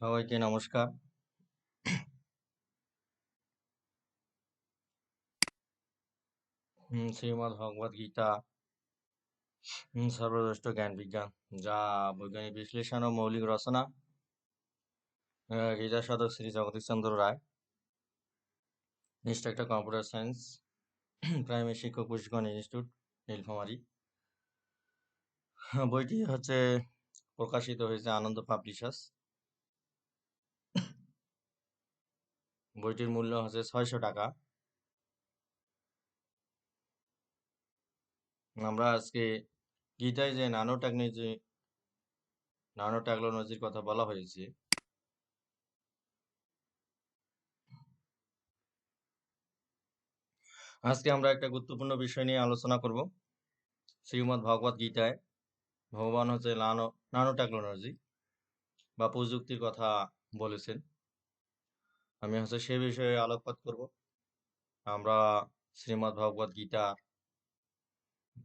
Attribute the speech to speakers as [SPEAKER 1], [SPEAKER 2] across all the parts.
[SPEAKER 1] সবাইকে নমস্কার। শ্রীমদ্ ভগবদ গীতা সর্বশ্রেষ্ঠ জ্ঞান বিজ্ঞান, যা বৈজ্ঞানিক বিশ্লেষণ ও মৌলিক রচনা গীতা সাধক Shri Jagadish Chandra Roy instructor computer science primary শিক্ষক প্রশিক্ষণ ইনস্টিটিউট, নীলফামারী। বইটি হচ্ছে প্রকাশিত হয়েছে আনন্দ পাবলিশার্স। বইটির মূল্য হচ্ছে ছয়শো টাকা। আমরা আজকে গীতায় যে নানো টেকনোলজি টেকনোলজির কথা বলা হয়েছে। আজকে আমরা একটা গুরুত্বপূর্ণ বিষয় নিয়ে আলোচনা করব, শ্রীমদ্ ভগবত গীতায়। ভগবান হচ্ছে নানো নানো টেকনোলজি বা প্রযুক্তির কথা বলেছেন। আমি হচ্ছে সে বিষয়ে আলোকপাত করব। আমরা শ্রীমদ্ ভগবত গীতার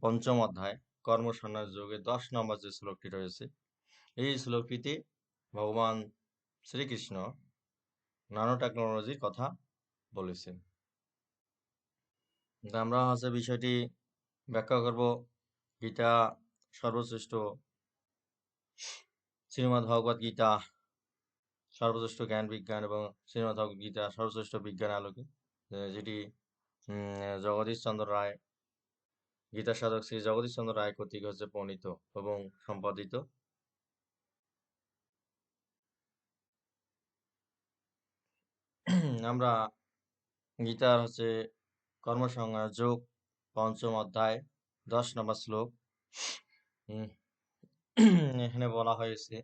[SPEAKER 1] পঞ্চম অধ্যায়, কর্মসন্ন্যাস যোগে দশ নম্বর যে শ্লোকটি রয়েছে, এই শ্লোকটিতে ভগবান শ্রীকৃষ্ণ নানো টেকনোলজির কথা বলেছেন। আমরা হচ্ছে বিষয়টি ব্যাখ্যা করব। গীতা সর্বশ্রেষ্ঠ শ্রীমদ্ ভগবত গীতা সর্বশ্রেষ্ঠ জ্ঞান বিজ্ঞান এবং শ্রীমদ্ গীতা সর্বশ্রেষ্ঠ বিজ্ঞান আলোকে যেটি জগদীশ চন্দ্র রায়, গীতা সাধক শ্রী জগদীশ চন্দ্র রায় কর্তৃক হচ্ছে প্রণীত এবং সম্পাদিত। আমরা গীতার হচ্ছে কর্মসংজ্ঞা যোগ পঞ্চম অধ্যায়, দশ নম্বর শ্লোক এখানে বলা হয়েছে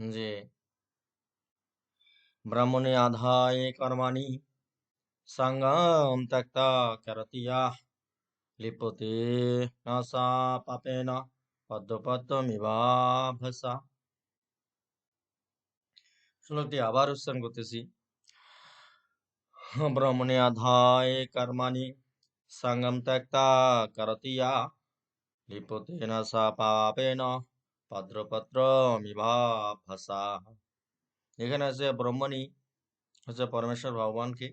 [SPEAKER 1] যে ব্রাহ্মণে আধায় কর্মাণি সঙ্গম ত্যক্তা করতিয়া। লিপতে না সা পাপেন পদ্মপদ্মমিবাভসা শ্লোকটি আবার উচ্চারণ করতেছি। ব্রাহ্মণে আধায় কর্মাণি সঙ্গম ত্যক্তা করতিয়া। লিপতে না সা পাপেন পদ্মপত্রমিবাভসা এখানে আছে ব্রহ্মণী, হচ্ছে পরমেশ্বর ভগবানকে।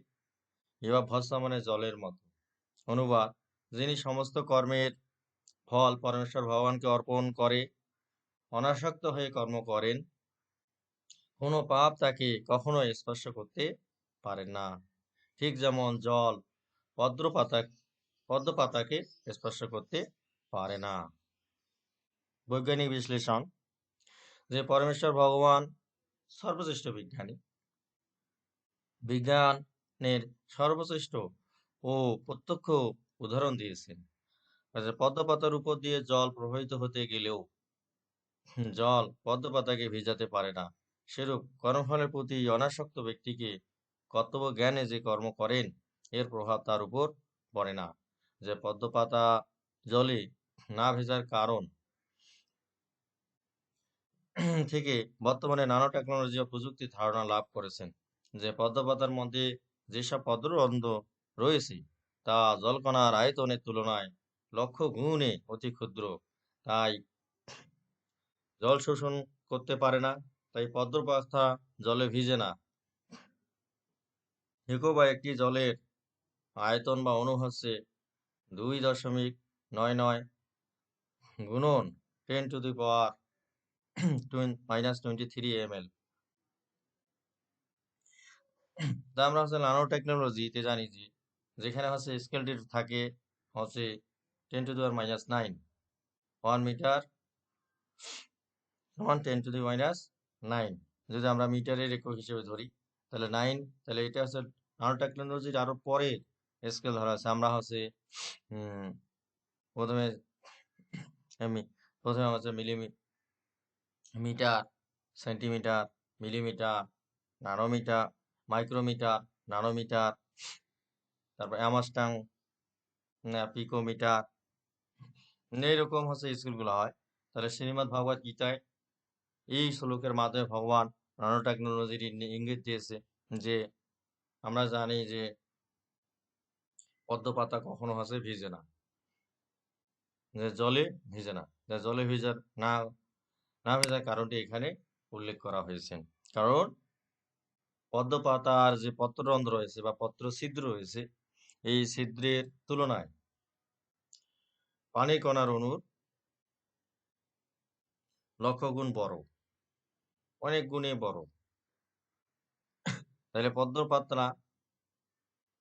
[SPEAKER 1] ভস্ম মানে জলের মতো। অনুবাদ, যিনি সমস্ত কর্মের ফল পরমেশ্বর ভগবানকে অর্পণ করে, অনাসক্ত হয়ে কর্ম করেন। কোনো পাপ তাকে কখনো স্পর্শ করতে পারে না। ঠিক যেমন জল পদ্মপাতা পদ্মপাতাকে স্পর্শ করতে পারে না। বৈজ্ঞানিক বিশ্লেষণ যে পরমেশ্বর ভগবান সর্বশ্রেষ্ঠ বিজ্ঞানী। বিজ্ঞানের সর্বশ্রেষ্ঠ ও প্রত্যক্ষ উদাহরণ দিয়েছেন। পদ্মপাতার উপর দিয়ে জল প্রবাহিত হতে গেলেও জল পদ্মপাতাকে ভিজাতে পারে না। সেরূপ কর্মফলের প্রতি অনাসক্ত ব্যক্তিকে কর্তব্য জ্ঞানে যে কর্ম করেন, এর প্রভাব তার উপর পড়ে না। যে পদ্মপাতা জলে না ভেজার কারণ থেকে বর্তমানে নানো টেকনোলজি ও প্রযুক্তির ধারণা লাভ করেছেন, যে পদ্মপাতার মধ্যে যেসব পদ্মরন্ধ রয়েছে, তা জলকণার আয়তনের তুলনায় লক্ষ গুণে অতি ক্ষুদ্র। তাই জল শোষণ করতে পারে না, তাই পদ্মপাতা জলে ভিজে না। হিকো বা একটি জলের আয়তন বা অণু হচ্ছে দুই দশমিক নয় নয় গুণন ten to the power minus twenty three M L তা আমরা হচ্ছে নানো টেকনোলজিতে জানি যে, যেখানে হচ্ছে স্কেলটি থাকে হচ্ছে ten to the power minus nine one metre সমান ten to the minus nine যদি আমরা মিটারের একক হিসেবে ধরি, তাহলে নাইন তাহলে এটা হচ্ছে নানো টেকনোলজির আরও পরে স্কেল ধরা আছে। আমরা হচ্ছে প্রথমে প্রথমে হচ্ছে millimetre, centimetre, millimetre nanometre micrometre nanometre তারপর অ্যামাস্টাং পিকোমিটার এইরকম হচ্ছে স্কুলগুলো হয়। তাহলে শ্রীমদ্ ভগবত গীতায় এই শ্লোকের মাধ্যমে ভগবান নানো টেকনোলজির ইঙ্গিত দিয়েছে যে, আমরা জানি যে, পদ্মপাতা কখনো হচ্ছে ভিজে না। জলে ভিজে না। জলে ভিজার না না ভেজার কারণটি এখানে উল্লেখ করা হয়েছে। কারণ পদ্ম পাতার যে পত্ররন্ধ্র রয়েছে বা পত্র ছিদ্র রয়েছে, এই ছিদ্রের তুলনায় পানি কণার অণুর লক্ষ গুণ বড়, অনেক গুণে বড়। তাহলে পদ্ম পাতা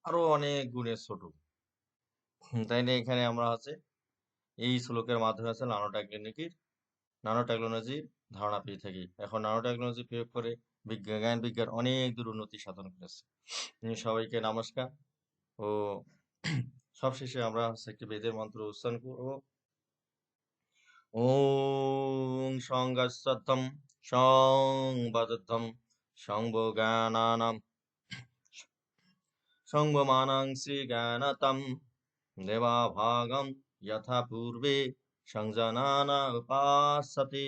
[SPEAKER 1] আরও অনেক গুণে ছোট। তাইলে এখানে আমরা আছে এই শ্লোকের মাধ্যমে আছে নানো টেকনোলজির ধারণা পেয়ে থাকি। এখন নানো টেকনোলজি প্রয়োগ করে বিজ্ঞান বিজ্ঞান অনেক দূর উন্নতি সাধন করেছে। সবাইকে নমস্কার। ও সবশেষে আমরা হচ্ছে একটি বেদের মন্ত্র উচ্চারণ করব। ওং সংগস্তম সংবাদম সংভোগানানাম সংভমানাংসি জ্ঞানতম, দেবাভাগম যথা পূর্বে সংজানানা উপাসতে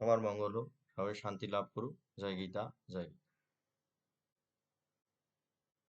[SPEAKER 1] সবার মঙ্গল হোক সবাই শান্তি লাভ করুক। জয় গীতা জয়